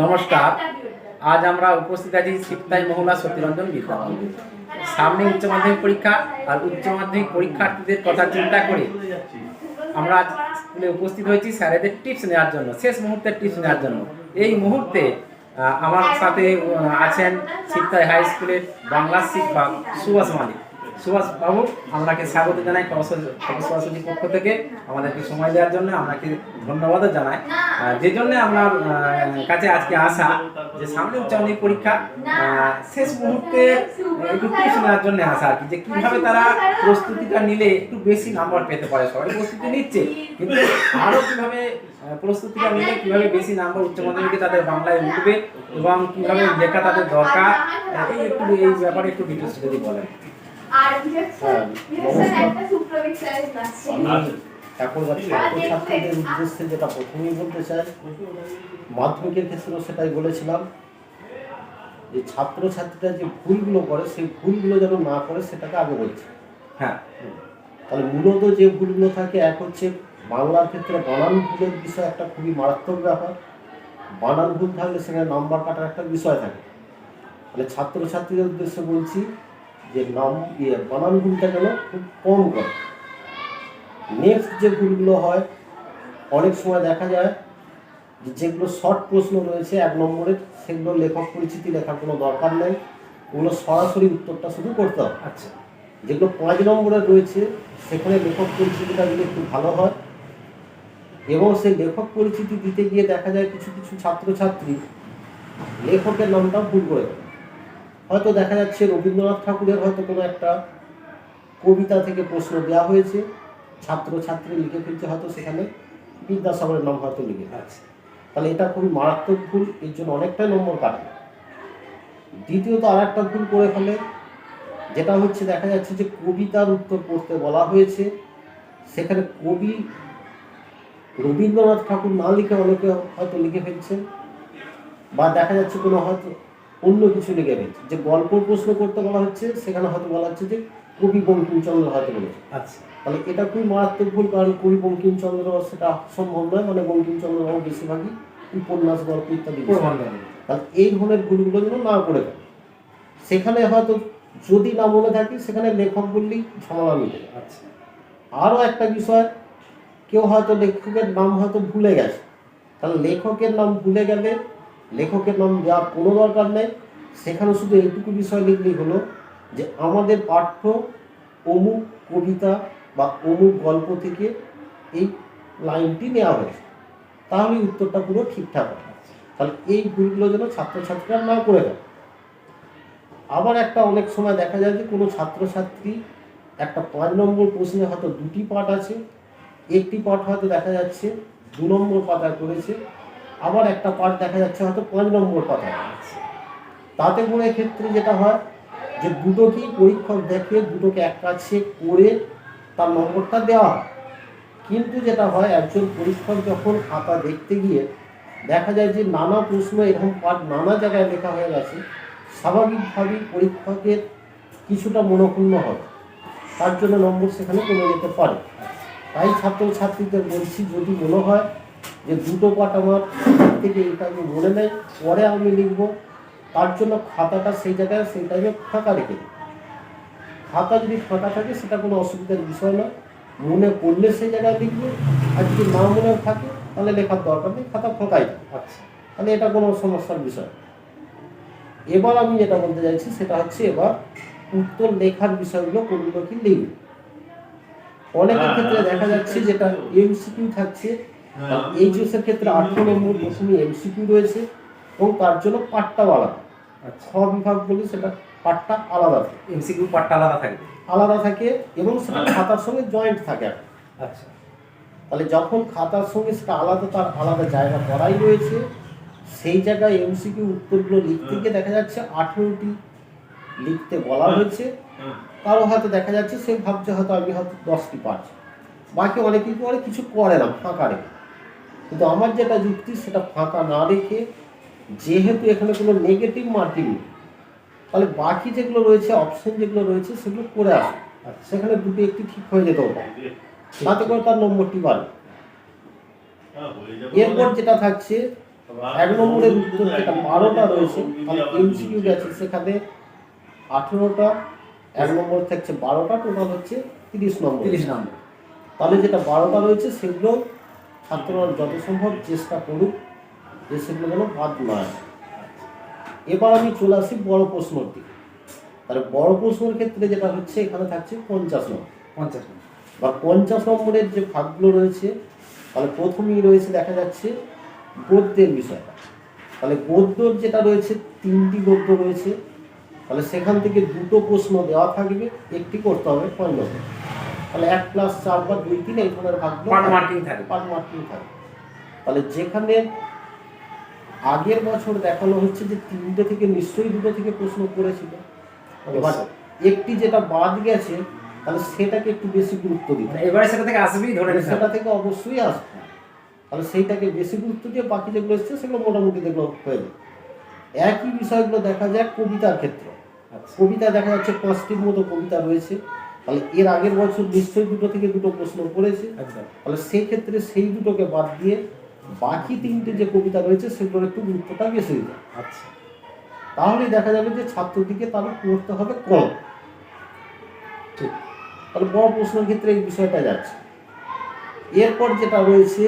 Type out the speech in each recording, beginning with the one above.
নমস্কার। আজ আমরা উপস্থিত আছি সিপ্তাই মহলা সত্যরঞ্জন বিদ্যালয়। সামনে উচ্চ মাধ্যমিক পরীক্ষা আর উচ্চ মাধ্যমিক পরীক্ষার্থীদের কথা চিন্তা করে আমরা স্কুলে উপস্থিত হয়েছি স্যারেদের টিপস নেওয়ার জন্য, শেষ মুহূর্তের টিপস নেওয়ার জন্য। এই মুহূর্তে আমার সাথে আছেন সিপ্তাই হাই স্কুলের বাংলা শিক্ষক সুভাষ মালিক সুভাষ বাবু, আপনাকে স্বাগত জানাই সরস্বতীর পক্ষ থেকে। আমাদেরকে সময় দেওয়ার জন্য আপনাকে ধন্যবাদও জানাই। যে জন্য আপনার কাছে আজকে আসা, যে সামনে উচ্চ মাধ্যমিক পরীক্ষা শেষ মুহূর্তে একটু টিপস নেওয়ার জন্য আসা আর কি, যে কীভাবে তারা প্রস্তুতিটা নিলে একটু বেশি নাম্বার পেতে পারে। সবাই প্রস্তুতি নিচ্ছে, কিন্তু আরও কীভাবে প্রস্তুতিটা নিলে কীভাবে বেশি নাম্বার উচ্চ মাধ্যমিকে তাদের বাংলায় উঠবে এবং কীভাবে লেখা তাদের দরকার, এই একটু, এই ব্যাপারে একটু ডিটেলস যদি বলেন। আর একটা এখন উদ্দেশ্যে যেটা প্রথমেই বলতে চাই মাধ্যমিকের ক্ষেত্রেও সেটাই বলেছিলাম যে ছাত্র ছাত্রীরা যে ভুলগুলো করে সেই ভুলগুলো যেন না করে সেটাকে আগে বলছে। হ্যাঁ। তাহলে মূলত যে ভুলগুলো থাকে এক হচ্ছে বাংলার ক্ষেত্রে বানান ভুলের বিষয় একটা খুবই মারাত্মক ব্যাপার। বানান ভুল থাকলে সেখানে নাম্বার কাটার একটা বিষয় থাকে। মানে ছাত্রছাত্রীদের উদ্দেশ্যে বলছি যে নাম ইয়ে বানান ভুলটা যেন খুব কম করে। নেক্সট যে ভুলগুলো হয় অনেক সময় দেখা যায় যে যেগুলো শর্ট প্রশ্ন রয়েছে এক নম্বরের সেগুলো লেখক পরিচিতি লেখার কোনো দরকার নেই। ওগুলো সরাসরি উত্তরটা শুধু করতে হবে। আচ্ছা। যেগুলো পাঁচ নম্বরে রয়েছে সেখানে লেখক পরিচিতিটা দিলে একটু ভালো হয়। এবং সেই লেখক পরিচিতি দিতে গিয়ে দেখা যায় কিছু কিছু ছাত্রছাত্রী লেখকের নামটাও ভুল করে দেয়। হয়তো দেখা যাচ্ছে রবীন্দ্রনাথ ঠাকুরের হয়তো কোনো একটা কবিতা থেকে প্রশ্ন দেওয়া হয়েছে, ছাত্রছাত্রী লিখে ফেলছে হয়তো সেখানে, বিদ্যাসাগরের নাম হয়তো লিখে আচ্ছা তাহলে এটা খুবই মারাত্মক ভুল, এর জন্য অনেকটাই নম্বর কাটে। দ্বিতীয়ত আর একটা ভুল করে ফেলে, যেটা হচ্ছে দেখা যাচ্ছে যে কবিতার উত্তর পড়তে বলা হয়েছে, সেখানে কবি রবীন্দ্রনাথ ঠাকুর না লিখে অনেকে হয়তো লিখে ফেলছেন, বা দেখা যাচ্ছে কোনো হয়তো অন্য কিছু লিখে ফেলছে যে গল্প প্রশ্ন করতে বলা হচ্ছে সেখানে হয়তো বলা হচ্ছে যে কবি বঙ্কিমচন্দ্র হয়তো বলেছে। আচ্ছা। তাহলে এটা খুবই মারাত্মক ভুল কারণ কবি বঙ্কিমচন্দ্র সেটা সম্ভব নয় মানে বঙ্কিমচন্দ্র বাবু বেশিরভাগই উপন্যাস গল্প ইত্যাদি। তাহলে এই ধরনের ভুলগুলো যেন না করে দেয় সেখানে হয়তো যদি না মনে থাকে সেখানে লেখক বললেই ঝামেলা যায়। আচ্ছা। আরও একটা বিষয় কেউ হয়তো লেখকের নাম হয়তো ভুলে গেছে। তাহলে লেখকের নাম ভুলে গেলে লেখকের নাম দেওয়ার কোনো দরকার নেই। সেখানে শুধু এইটুকু বিষয় লিখলেই হলো যে আমাদের পাঠ্য অমুক কবিতা বা অমুক গল্প থেকে এই লাইনটি নেওয়া হয়েছে। তাহলে উত্তরটা পুরো ঠিকঠাক হবে। তাহলে এই ভুলগুলো যেন ছাত্রছাত্রীরা না করে দেয়। আবার একটা অনেক সময় দেখা যায় যে কোনো ছাত্রছাত্রী একটা পাঁচ নম্বর প্রশ্নে হয়তো দুটি পাঠ আছে, একটি পাঠ হয়তো দেখা যাচ্ছে, দু নম্বর পাতায় করেছে। আবার একটা পাঠ দেখা যাচ্ছে হয়তো পাঁচ নম্বর আছে। তাতে করে ক্ষেত্রে যেটা হয় যে দুটোকেই পরীক্ষক দেখে, দুটোকে এক কাছে করে তার নম্বরটা দেওয়া হয়। কিন্তু যেটা হয়, একজন পরীক্ষক যখন খাতা দেখতে গিয়ে দেখা যায় যে নানা প্রশ্ন, এরকম পাঠ নানা জায়গায় লেখা হয়ে গেছে, স্বাভাবিকভাবেই পরীক্ষকের কিছুটা মনোক্ষুণ্ণ হবে। তার জন্য নম্বর সেখানে কমে যেতে পারে। তাই ছাত্রছাত্রীদের বলছি, যদি মনে হয় যে দুটো পাঠ আমার থেকে এটা আমি মনে নেই পরে আমি লিখব। তার জন্য খাতাটা সেই জায়গায় সেই টাইমে ফাঁকা রেখে দিই। খাতা যদি ফাঁকা থাকে সেটা কোনো অসুবিধার বিষয় নয়। মনে পড়লে সেই জায়গায় লিখবে। আর যদি না মনে থাকে তাহলে লেখার দরকার নেই খাতা ফাঁকাই। আচ্ছা। তাহলে এটা কোনো সমস্যার বিষয় এবার আমি যেটা বলতে চাইছি সেটা হচ্ছে এবার উত্তর লেখার বিষয়গুলো কোনগুলো কি লিখবে? অনেকের ক্ষেত্রে দেখা যাচ্ছে যেটা এমসিকিউ থাকছে এইচএস এর ক্ষেত্রে আঠারো নম্বর প্রথমে এমসিকিউ রয়েছে এবং তার জন্য পাঠটাও আলাদা। আচ্ছা। ছ বিভাগ বলি সেটা পাঠটা আলাদা থাকে। এমসিকিউ পার্টটা আলাদা থাকবে? আলাদা থাকে এবং সেটা খাতার সঙ্গে জয়েন্ট থাকে। আচ্ছা। তাহলে যখন খাতার সঙ্গে সেটা আলাদা তার আলাদা জায়গা করাই রয়েছে সেই জায়গায় এমসিকিউ উত্তরগুলো লিখতে গিয়ে দেখা যাচ্ছে আঠেরোটি লিখতে বলা হয়েছে। কারও হয়তো দেখা যাচ্ছে সে ভাবছে হয়তো আমি হয়তো দশটি পারছি বাকি অনেকেই করে কিছু করে না ফাঁকা রেখে। কিন্তু আমার যেটা যুক্তি সেটা ফাঁকা না রেখে যেহেতু এখানে কোনো নেগেটিভ মার্কিং নেই তাহলে বাকি যেগুলো রয়েছে অপশন যেগুলো রয়েছে সেগুলো করে আসে সেখানে দুটো একটি ঠিক হয়ে যেতেও পারে। তাতে করে তার নম্বরটি বাড়ে এরপর যেটা থাকছে এক নম্বরের উত্তর যেটা বারোটা রয়েছে তাহলে এমসিকিউ গেছে সেখানে আঠেরোটা এক নম্বর থাকছে বারোটা টোটাল হচ্ছে তিরিশ নম্বর। তিরিশ নম্বর। তাহলে যেটা বারোটা রয়েছে সেগুলো ছাত্ররা যত সম্ভব চেষ্টা করুক যে সেগুলো যেন বাদ না। এবার আমি চলে আসি বড় প্রশ্নর দিকে। তাহলে বড় প্রশ্নের ক্ষেত্রে যেটা হচ্ছে এখানে থাকছে পঞ্চাশ নম্বর। পঞ্চাশ নম্বর। বা পঞ্চাশ নম্বরের যে ভাগগুলো রয়েছে তাহলে প্রথমেই রয়েছে দেখা যাচ্ছে গদ্যের বিষয়টা। তাহলে গদ্যর যেটা রয়েছে তিনটি গদ্য রয়েছে। তাহলে সেখান থেকে দুটো প্রশ্ন দেওয়া থাকবে একটি করতে হবে পয়েন্ট নম্বর। তাহলে এক প্লাস চার বা দুই তিন এই ধরনের ভাগগুলো মার্কিং থাকে পার মার্কিং থাকে তাহলে যেখানে আগের বছর দেখানো হচ্ছে যে তিনটে থেকে নিশ্চয়ই দুটো থেকে প্রশ্ন করেছিল এবার একটি যেটা বাদ গেছে তাহলে সেটাকে একটু বেশি গুরুত্ব দিতে এবারে সেটা থেকে আসবেই ধরে সেটা থেকে অবশ্যই আসবে। তাহলে সেইটাকে বেশি গুরুত্ব দিয়ে বাকি যেগুলো এসছে সেগুলো মোটামুটি যেগুলো হয়ে যায় একই বিষয়গুলো দেখা যায় কবিতার ক্ষেত্রে। আচ্ছা। কবিতা দেখা যাচ্ছে পাঁচটির মতো কবিতা রয়েছে। তাহলে এর আগের বছর নিশ্চয়ই দুটো থেকে দুটো প্রশ্ন করেছে। একদম। তাহলে সেই ক্ষেত্রে সেই দুটোকে বাদ দিয়ে বাকি তিনটে যে কবিতা রয়েছে সেগুলোর একটু গুরুত্বটা বেশি দিতে। আচ্ছা। তাহলেই দেখা যাবে যে ছাত্রটিকে তার পড়তে হবে কম ঠিক। তাহলে বড় প্রশ্নের ক্ষেত্রে এই বিষয়টা যাচ্ছে। এরপর যেটা রয়েছে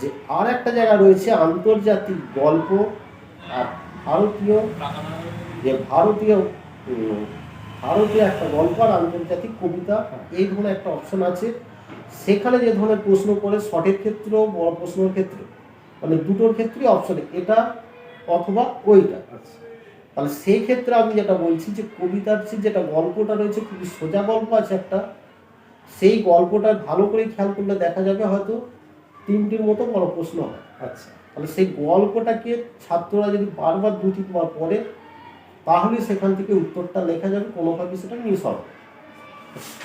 যে আর একটা জায়গা রয়েছে আন্তর্জাতিক গল্প আর ভারতীয় যে ভারতীয় উম, ভারতীয় একটা গল্প আর আন্তর্জাতিক কবিতা এই ধরনের একটা অপশন আছে। সেখানে যে ধরনের প্রশ্ন করে শর্টের ক্ষেত্রেও বড় প্রশ্নের ক্ষেত্রে মানে দুটোর ক্ষেত্রেই অপশন এটা অথবা ওইটা। আচ্ছা। তাহলে সেই ক্ষেত্রে আমি যেটা বলছি যে কবিতার যেটা গল্পটা রয়েছে খুবই সোজা গল্প আছে একটা। সেই গল্পটা ভালো করে খেয়াল করলে দেখা যাবে হয়তো তিনটির মতো বড় প্রশ্ন হয়। আচ্ছা। তাহলে সেই গল্পটাকে ছাত্ররা যদি বারবার দু তিনবার পড়ে তাহলে সেখান থেকে উত্তরটা লেখা যাবে কোনোভাবে সেটা মিস হবে।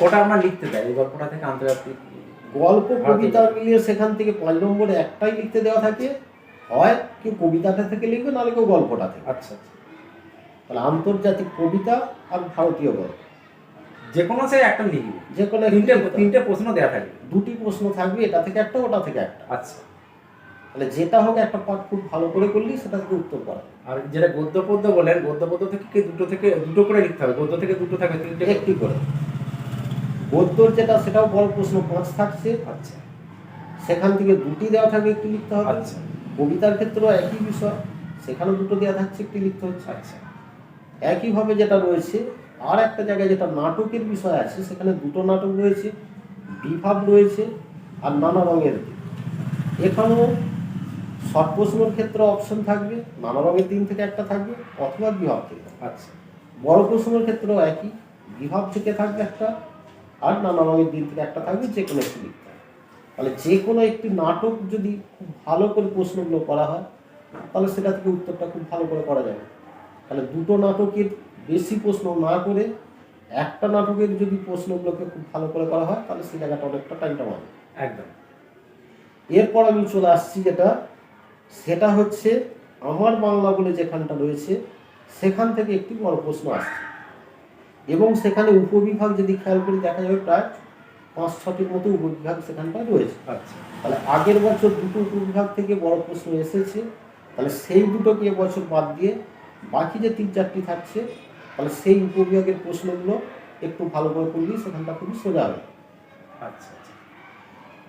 ওটা আমরা লিখতে দেয় এই গল্পটা থেকে আন্তর্জাতিক গল্প কবিতা মিলিয়ে সেখান থেকে পাঁচ নম্বরে একটাই লিখতে দেওয়া থাকে। হয় কেউ কবিতাটা থেকে লিখবে নাহলে কেউ গল্পটা থেকে। আচ্ছা আচ্ছা। তাহলে আন্তর্জাতিক কবিতা আর ভারতীয় গল্প। যে কোনো সে একটা লিখবে। যে কোনো তিনটে তিনটে প্রশ্ন দেওয়া থাকবে। দুটি প্রশ্ন থাকবে এটা থেকে একটা ওটা থেকে একটা। আচ্ছা। তাহলে যেটা হোক একটা পাঠ খুব ভালো করে করলি সেটা থেকে উত্তর পারা আর যেটা গদ্য পদ্য বলেন গদ্য পদ্য থেকে কি দুটো থেকে দুটো করে লিখতে হবে গদ্য থেকে দুটো থাকবে তিনটে একটি করে। গদ্যর যেটা সেটাও বড় প্রশ্ন পাঁচ থাকছে? আচ্ছা। সেখান থেকে দুটি দেওয়া থাকবে একটি লিখতে হবে। আচ্ছা। কবিতার ক্ষেত্রেও একই বিষয় সেখানেও দুটো দেওয়া থাকছে একটি লিখতে হচ্ছে। আচ্ছা। একইভাবে যেটা রয়েছে আর একটা জায়গায় যেটা নাটকের বিষয় আছে সেখানে দুটো নাটক রয়েছে বিভাব রয়েছে আর নানা রঙের। এখানেও শর্ট প্রশ্নের ক্ষেত্রে অপশন থাকবে নানা রঙের দিন থেকে একটা থাকবে অথবা বিভাব থেকে। আচ্ছা বড় প্রশ্নের ক্ষেত্রেও একই বিভাব থেকে থাকবে একটা আর নানা রঙের দিন থেকে একটা থাকবে যে কোনো একটি লিখতে হবে তাহলে যে কোনো একটি নাটক যদি খুব ভালো করে প্রশ্নগুলো করা হয় তাহলে সেটা থেকে উত্তরটা খুব ভালো করে করা যাবে। তাহলে দুটো নাটকের বেশি প্রশ্ন না করে একটা নাটকের যদি প্রশ্নগুলোকে খুব ভালো করে করা হয় তাহলে সেই জায়গাটা অনেকটা টাইমটা মারবে একদম। এরপর আমি চলে আসছি যেটা সেটা হচ্ছে আমার বাংলা বলে যেখানটা রয়েছে সেখান থেকে একটি বড় প্রশ্ন আসছে। এবং সেখানে উপবিভাগ যদি খেয়াল করি দেখা যাবে প্রায় পাঁচ ছটির মতো উপবিভাগ সেখানটায় রয়েছে। আচ্ছা। তাহলে আগের বছর দুটো উপবিভাগ থেকে বড় প্রশ্ন এসেছে তাহলে সেই দুটোকে এবছর বাদ দিয়ে বাকি যে তিন চারটি থাকছে তাহলে সেই উপবিভাগের প্রশ্নগুলো একটু ভালো করে করলেই সেখানটা খুবই সোজা হবে। আচ্ছা আচ্ছা।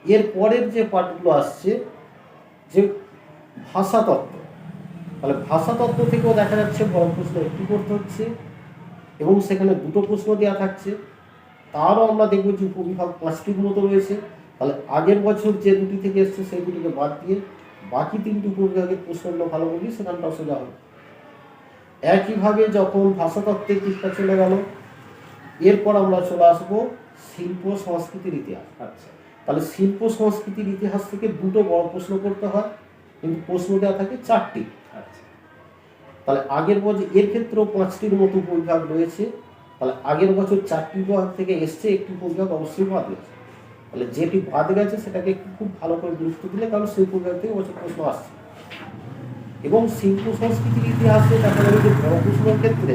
এর পরের যে পার্টগুলো আসছে যে ভাষাতত্ত্ব। তাহলে ভাষাতত্ত্ব থেকেও দেখা যাচ্ছে বড় প্রশ্ন একটি করতে হচ্ছে এবং সেখানে দুটো প্রশ্ন দেওয়া থাকছে। তারও আমরা দেখব যে উপবিভাগ পাঁচটির মতো রয়েছে। তাহলে আগের বছর যে দুটি থেকে এসছে সেই দুটিকে বাদ দিয়ে বাকি তিনটি উপবিভাগের প্রশ্নগুলো ভালো করলে সেখানটা সোজা হবে। একইভাবে যখন ভাষাতত্ত্বের দিকটা চলে গেল এরপর আমরা চলে আসব শিল্প সংস্কৃতির ইতিহাস। আচ্ছা। তাহলে শিল্প সংস্কৃতির ইতিহাস থেকে দুটো বড় প্রশ্ন করতে হয়। কিন্তু প্রশ্ন দেওয়া থাকে চারটি। আচ্ছা। তাহলে আগের বছর এর ক্ষেত্রেও পাঁচটির মতো উপবিভাগ রয়েছে। তাহলে আগের বছর চারটি বিভাগ থেকে এসছে একটি উপবিভাগ অবশ্যই বাদ গেছে তাহলে যেটি বাদ গেছে সেটাকে খুব ভালো করে গুরুত্ব দিলে তাহলে সেই উপবিভাগ থেকে বছর প্রশ্ন আসছে। এবং শিল্প সংস্কৃতির ইতিহাসে দেখা যাবে যে বড় প্রশ্নের ক্ষেত্রে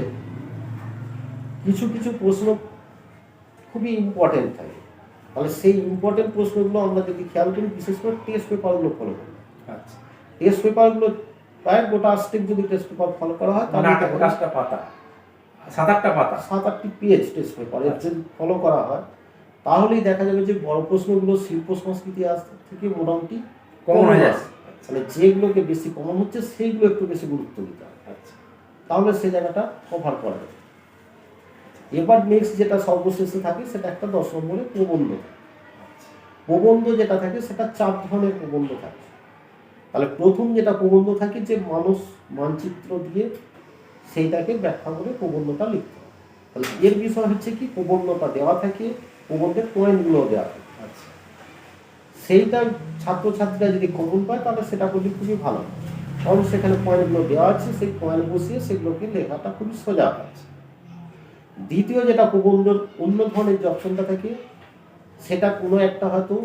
কিছু কিছু প্রশ্ন খুবই ইম্পর্টেন্ট থাকে। তাহলে সেই ইম্পর্টেন্ট প্রশ্নগুলো আমরা যদি খেয়াল করি বিশেষ করে টেস্ট পেপারগুলো ফলো করি আচ্ছা। টেস্ট পেপারগুলো প্রায় গোটা স্টেপ যদি টেস্ট পেপার ফলো করা হয় মানে তাহলে দেখা যাবে পাতা। সাত আটটা পাতা। সাত আটটি পেজ টেস্ট পেপার এর যদি ফলো করা হয় তাহলেই দেখা যাবে যে বড় প্রশ্নগুলো শিল্প সংস্কৃতি আজ থেকে মোটামুটি কমন হয়ে যাচ্ছে। মানে যেগুলোকে বেশি কমন হচ্ছে সেইগুলো একটু বেশি গুরুত্ব দিতে হবে। আচ্ছা। তাহলে সেই জায়গাটা কভার করা যাবে এবার নেক্সট যেটা সর্বশেষে থাকে সেটা একটা দশ নম্বরের প্রবন্ধ। প্রবন্ধ যেটা থাকে সেটা চার ধরনের প্রবন্ধ থাকে। তাহলে প্রথম যেটা প্রবন্ধ থাকে যে মানুষ মানচিত্র দিয়ে সেইটাকে ব্যাখ্যা করে প্রবন্ধটা লিখতে হবে। তাহলে এর বিষয় হচ্ছে কি প্রবন্ধটা দেওয়া থাকে প্রবন্ধের পয়েন্টগুলো দেওয়া থাকে। আচ্ছা। সেইটা ছাত্রছাত্রীরা যদি কমন পায় তাহলে সেটা করলে খুবই ভালো। কারণ সেখানে পয়েন্টগুলো দেওয়া আছে সেই পয়েন্ট বসিয়ে সেগুলোকে লেখাটা খুবই সোজা হয় দ্বিতীয় যেটা প্রবন্ধ অন্য ধরনের যে অপশনটা থাকে সেটা কোনো একটা হয়তো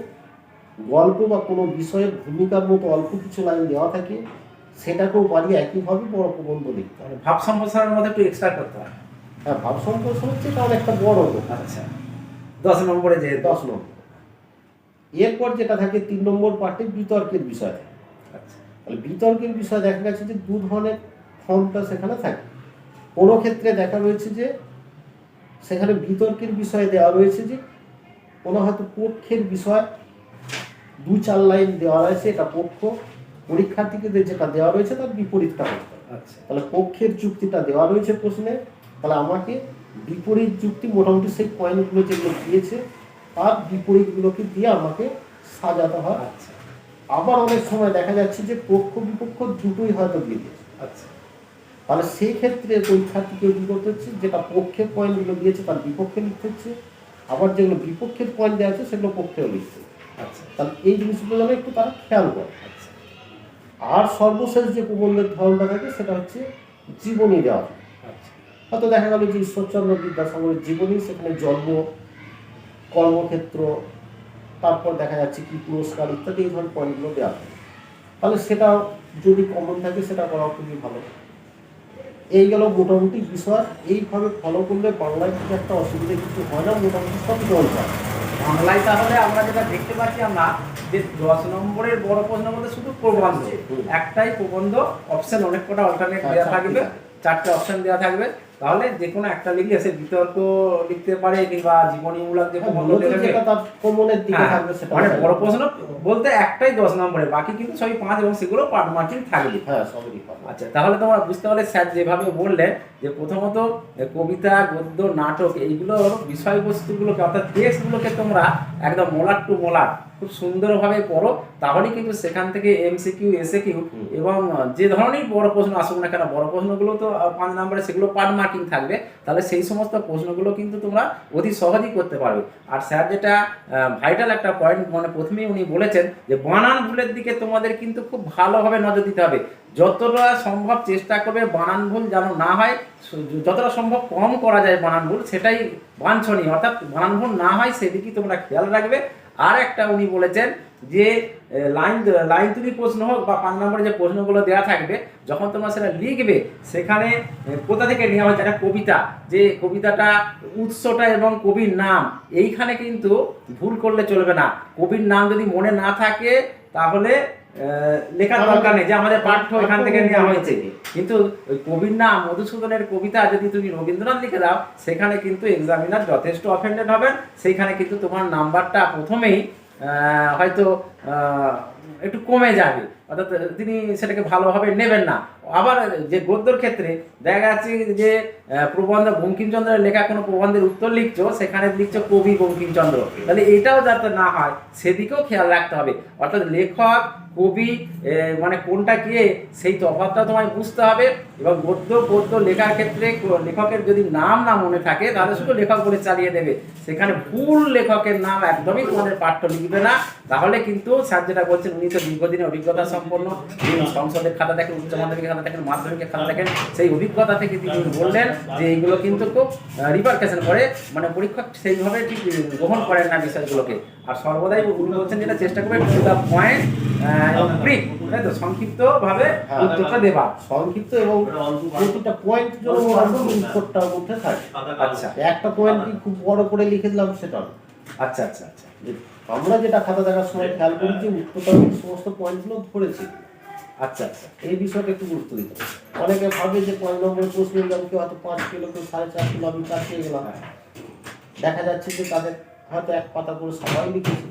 গল্প বা কোনো বিষয়ের ভূমিকার মতো অল্প কিছু লাইন দেওয়া থাকে সেটাকেও বাড়িয়ে একইভাবে বড় প্রবন্ধ লিখতে হবে ভাব সম্প্রসারণের মধ্যে একটু এক্সট্রা করতে হয়। হ্যাঁ ভাব সম্প্রসারণ হচ্ছে তাহলে একটা বড় আচ্ছা। দশ নম্বরে যে দশ নম্বর। এরপর যেটা থাকে তিন নম্বর পার্টে বিতর্কের বিষয় থাকে। আচ্ছা। তাহলে বিতর্কের বিষয় দেখা গেছে যে দু ধরনের ফর্মটা সেখানে থাকে। কোনো ক্ষেত্রে দেখা রয়েছে যে সেখানে বিতর্কের বিষয়ে দেওয়া রয়েছে যে কোনো হয়তো পক্ষের বিষয় দু চার লাইন দেওয়া রয়েছে এটা পক্ষ। পরীক্ষার্থীকে যেটা দেওয়া রয়েছে তার বিপরীতটা করতে আচ্ছা। তাহলে পক্ষের যুক্তিটা দেওয়া রয়েছে প্রশ্নে তাহলে আমাকে বিপরীত যুক্তি মোটামুটি সেই পয়েন্টগুলো যেগুলো দিয়েছে তার বিপরীতগুলোকে দিয়ে আমাকে সাজাতে হয়। আচ্ছা। আবার অনেক সময় দেখা যাচ্ছে যে পক্ষ বিপক্ষ দুটোই হয়তো দিয়ে দিয়েছে। আচ্ছা। তাহলে সেই ক্ষেত্রে পরীক্ষার্থীকে কি করতে হচ্ছে যেটা পক্ষের পয়েন্টগুলো দিয়েছে তার বিপক্ষে লিখতে হচ্ছে। আবার যেগুলো বিপক্ষের পয়েন্ট দেওয়া আছে সেগুলো পক্ষেও লিখতে হচ্ছে। তাহলে এই জিনিসগুলো যেন একটু তারা খেয়াল করে। আচ্ছা। আর সর্বশেষ যে প্রবন্ধের ধরনটা থাকে সেটা হচ্ছে জীবনী দেওয়া। আচ্ছা। হয়তো দেখা গেল যে ঈশ্বরচন্দ্র বিদ্যাসাগরের জীবনী সেখানে জন্ম কর্মক্ষেত্র তারপর দেখা যাচ্ছে কি পুরস্কার ইত্যাদি এই ধরনের পয়েন্টগুলো দেওয়া তাহলে সেটা যদি কমন থাকে সেটা করা খুবই ভালো। এই গেল মোটামুটি বিষয়। এইভাবে ফলো করলে বাংলায় খুব একটা অসুবিধা কিছু হয় না মোটামুটি সব জল যায় বাংলায় তাহলে আমরা যেটা দেখতে পাচ্ছি আমরা যে দশ নম্বরের বড় প্রশ্ন মধ্যে শুধু প্রবন্ধ। একটাই প্রবন্ধ অপশন অনেক কটা অল্টারনেট দেওয়া থাকবে। চারটে অপশন দেওয়া থাকবে। তাহলে যে কোনো একটা লিখলে সে বিতর্ক লিখতে পারে কিংবা জীবনীমূলক যে তার কমনের দিকে হ্যাঁ, থাকবে সেটা মানে বড় প্রশ্ন বলতে একটাই দশ নম্বরের বাকি কিন্তু সবই পাঁচ এবং সেগুলো পার্ট মার্কিং থাকবে। হ্যাঁ সবই আচ্ছা তাহলে তোমরা বুঝতে পারলে স্যার যেভাবে বললেন যে প্রথমত কবিতা গদ্য নাটক এইগুলোর বিষয়বস্তুগুলোকে অর্থাৎ টেক্সটগুলোকে তোমরা একদম মোলার টু মোলার খুব সুন্দরভাবে পড়ো তাহলেই কিন্তু সেখান থেকে এমসিকিউ এসে কিউ এবং যে ধরনের বড় প্রশ্ন আসুক না কেন বড় প্রশ্নগুলো তো পাঁচ নম্বরে সেগুলো পার্ট মার্কিং থাকবে তাহলে সেই সমস্ত প্রশ্নগুলো কিন্তু তোমরা অতি সহজেই করতে পারবে। আর স্যার যেটা ভাইটাল একটা পয়েন্ট মানে প্রথমেই উনি বলেছেন যে বানান ভুলের দিকে তোমাদের কিন্তু খুব ভালোভাবে নজর দিতে হবে। যতটা সম্ভব চেষ্টা করবে বানান ভুল যেন না হয় যতটা সম্ভব কম করা যায় বানান ভুল সেটাই বাঞ্ছনীয়। অর্থাৎ বানান ভুল না হয় সেদিকেই তোমরা খেয়াল রাখবে। আর একটা উনি বলেছেন যে লাইন লাইন তুমি প্রশ্ন হোক বা পাঁচ নম্বরে যে প্রশ্নগুলো দেওয়া থাকবে, যখন তোমরা সেটা লিখবে, সেখানে কোথা থেকে নেওয়া হয়েছে? একটা কবিতা। যে কবিতাটা উৎসটা এবং কবির নাম, এইখানে কিন্তু ভুল করলে চলবে না। কবির নাম যদি মনে না থাকে, তাহলে লেখার দরকার নেই যে আমাদের পাঠ্য এখান থেকে নেওয়া হয়েছে। কিন্তু ওই কবির নাম মধুসূদনের কবিতা যদি তুমি রবীন্দ্রনাথ লিখে দাও সেখানে কিন্তু এক্সামিনার যথেষ্ট অফেন্ডেড হবেন। সেইখানে কিন্তু তোমার নাম্বারটা প্রথমেই হয়তো একটু কমে যাবে। অর্থাৎ তিনি সেটাকে ভালোভাবে নেবেন না। আবার যে গদ্যর ক্ষেত্রে দেখা যাচ্ছে যে প্রবন্ধ বঙ্কিমচন্দ্রের লেখা কোনো প্রবন্ধের উত্তর লিখছো, সেখানে লিখছো কবি বঙ্কিমচন্দ্র। তাহলে এটাও যাতে না হয়, সেদিকেও খেয়াল রাখতে হবে। অর্থাৎ লেখক, কবি মানে কোনটা কে, সেই তফাৎটা তোমায় বুঝতে হবে। এবং গদ্য পদ্য লেখার ক্ষেত্রে লেখকের যদি নাম না মনে থাকে, তাহলে শুধু লেখক বলে চালিয়ে দেবে। সেখানে ভুল লেখকের নাম একদমই তোমাদের পাঠ্য লিখবে না। তাহলে কিন্তু স্যার যেটা বলছেন, উনি তো দীর্ঘদিনের অভিজ্ঞতা সম্পন্ন। তিনি সংসদের খাতা দেখেন উচ্চ মাধ্যমিকের খাতা দেখেন মাধ্যমিকের খাতা দেখেন সেই অভিজ্ঞতা থেকে তিনি বললেন যে এইগুলো কিন্তু খুব রিপার্কেশন করে মানে পরীক্ষক সেইভাবে ঠিক গ্রহণ করেন না বিষয়গুলোকে। আর সর্বদাই উনি বলছেন যেটা চেষ্টা করবে টু দ্য পয়েন্ট এবং ব্রিক তাই তো? সংক্ষিপ্তভাবে হ্যাঁ। উত্তরটা দেবা। সংক্ষিপ্ত এবং প্রতিটা পয়েন্ট মধ্যে থাকে। আচ্ছা। একটা পয়েন্ট কি খুব বড় করে লিখে দিলাম সেটা আচ্ছা আচ্ছা আচ্ছা। আমরা যেটা খাতা দেখার সময় খেয়াল করি যে উত্তরটা আমি সমস্ত পয়েন্টগুলো ধরেছি। আচ্ছা আচ্ছা এই বিষয়টা একটু গুরুত্ব দিতে অনেকে ভাবে যে পয়েন্ট নম্বরের প্রশ্ন নিলাম কেউ হয়তো পাঁচ কিলো কেউ সাড়ে চার কিলো আমি চাপিয়ে গেলাম। দেখা যাচ্ছে যে তাদের হয়তো এক পাতা করে সবাই লিখেছে।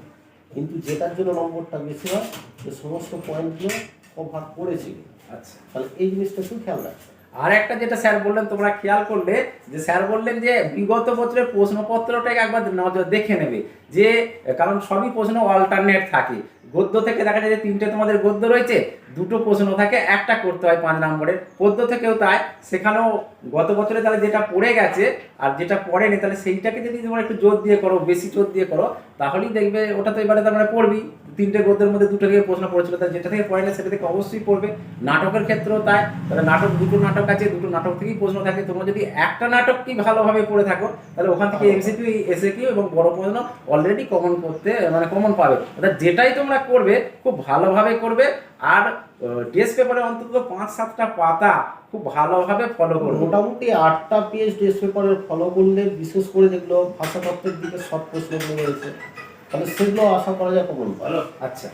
কিন্তু যেটার জন্য নম্বরটা বেশি হয় যে সমস্ত পয়েন্টগুলো কভার করেছে। আচ্ছা। তাহলে এই জিনিসটা একটু খেয়াল রাখতে। আর একটা যেটা স্যার বললেন, তোমরা খেয়াল করলে, যে স্যার বললেন যে বিগত বছরের প্রশ্নপত্রটাকে একবার নজর দেখে নেবে, যে, কারণ সবই প্রশ্ন অল্টারনেট থাকে। গদ্য থেকে দেখা যায় যে তিনটে তোমাদের গদ্য রয়েছে, দুটো প্রশ্ন থাকে, একটা করতে হয় পাঁচ নম্বরের। পদ্য থেকেও তাই, সেখানেও গত বছরে তাহলে যেটা পড়ে গেছে, আর যেটা পড়েনি, তাহলে সেইটাকে যদি তোমরা একটু জোর দিয়ে করো, বেশি জোর দিয়ে করো তাহলেই দেখবে ওটা তো এবারে তার মানে পড়বি। তিনটে গদ্যের মধ্যে দুটো থেকে প্রশ্ন পড়েছিল তাই যেটা থেকে পড়ে না সেটা থেকে অবশ্যই পড়বে। নাটকের ক্ষেত্রেও তাই তাহলে নাটক দুটো নাটক আছে দুটো নাটক থেকেই প্রশ্ন থাকে। তোমরা যদি একটা নাটক কি ভালোভাবে পড়ে থাকো তাহলে ওখান থেকে এমসিকিউ এসএকিউ এবং বড় প্রশ্ন অলরেডি কমন করতে মানে কমন পাবে। অর্থাৎ যেটাই তোমরা করবে খুব ভালোভাবে করবে। আর টেস্ট পেপারে অন্তত পাঁচ সাতটা পাতা খুব ভালোভাবে ফলো করব। মোটামুটি আটটা পেজ টেস্ট পেপারে ফলো করলে বিশেষ করে যেগুলো ভাষাতত্ত্বের দিকে সব প্রশ্নগুলো রয়েছে তাহলে সেগুলো আশা করা যায় কমন ভালো আচ্ছা।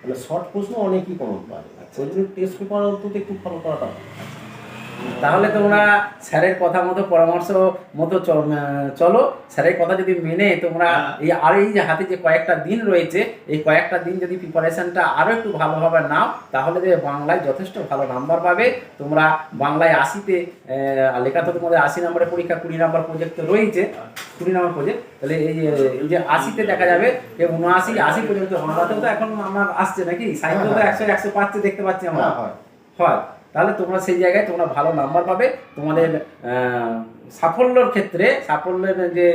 মানে শর্ট প্রশ্ন অনেকই কমন পাবে ওই জন্য টেস্ট পেপার অন্তত একটু ফলো করাটা ভালো। তাহলে তোমরা স্যারের কথা মতো পরামর্শ মতো চলো স্যারের কথা যদি মেনে তোমরা এই আর এই যে হাতে যে কয়েকটা দিন রয়েছে এই কয়েকটা দিন যদি প্রিপারেশনটা আরও একটু ভালোভাবে নাও তাহলে যে বাংলায় যথেষ্ট ভালো নাম্বার পাবে। তোমরা বাংলায় আশিতে লেখা তো তোমাদের আশি নম্বরের পরীক্ষা কুড়ি নম্বর প্রজেক্ট তো রয়েছে। কুড়ি নম্বর প্রজেক্ট তাহলে এই যে- আশিতে দেখা যাবে যে উনআশি আশি পর্যন্ত বাংলাতেও তো এখন আমার আসছে নাকি? সাহিত্য তো একশো একশো পাচ্ছে দেখতে পাচ্ছি আমরা। হ্যাঁ হয়। হয়। তাহলে তোমরা সেই জায়গায় তোমরা ভালো নাম্বার পাবে। তোমাদের সাফল্যর ক্ষেত্রে, সাফল্যের যে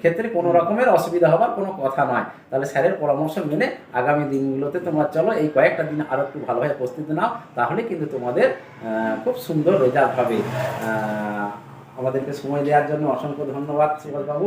ক্ষেত্রে কোনো রকমের অসুবিধা হবার কোনো কথা নয়। তাহলে স্যারের পরামর্শ মেনে আগামী দিনগুলোতে তোমরা চলো, এই কয়েকটা দিন আরও একটু ভালোভাবে প্রস্তুতি নাও, তাহলে কিন্তু তোমাদের খুব সুন্দর রেজাল্ট হবে। আমাদেরকে সময় দেওয়ার জন্য অসংখ্য ধন্যবাদ সুভাষবাবু